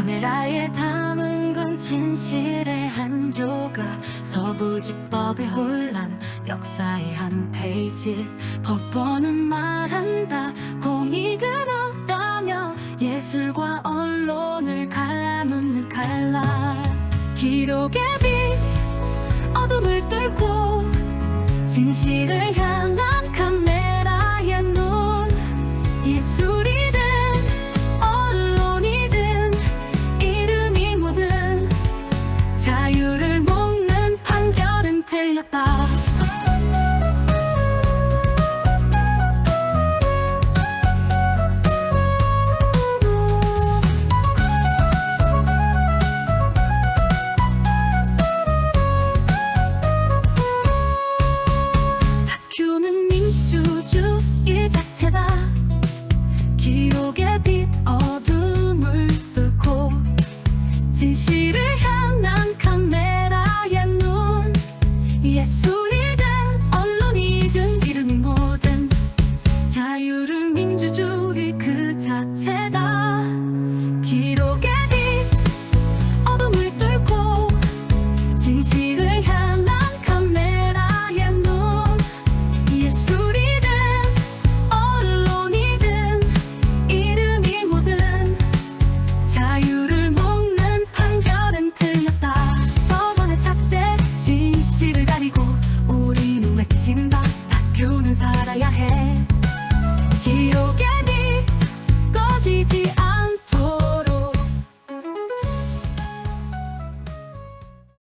카메라에 담은 건 진실의 한 조각 서부지법의 혼란 역사의 한 페이지. 법원은 말한다 공익은 없다며 예술과 언론을 갈라놓는 칼날. 기록의 빛 어둠을 뚫고 진실을 향한 기록의 빛 어둠을 뚫고 진실을 향한 카메라의 눈 예술이든 언론이든 이름 모든 자유를 민주주, 皿やへ広げ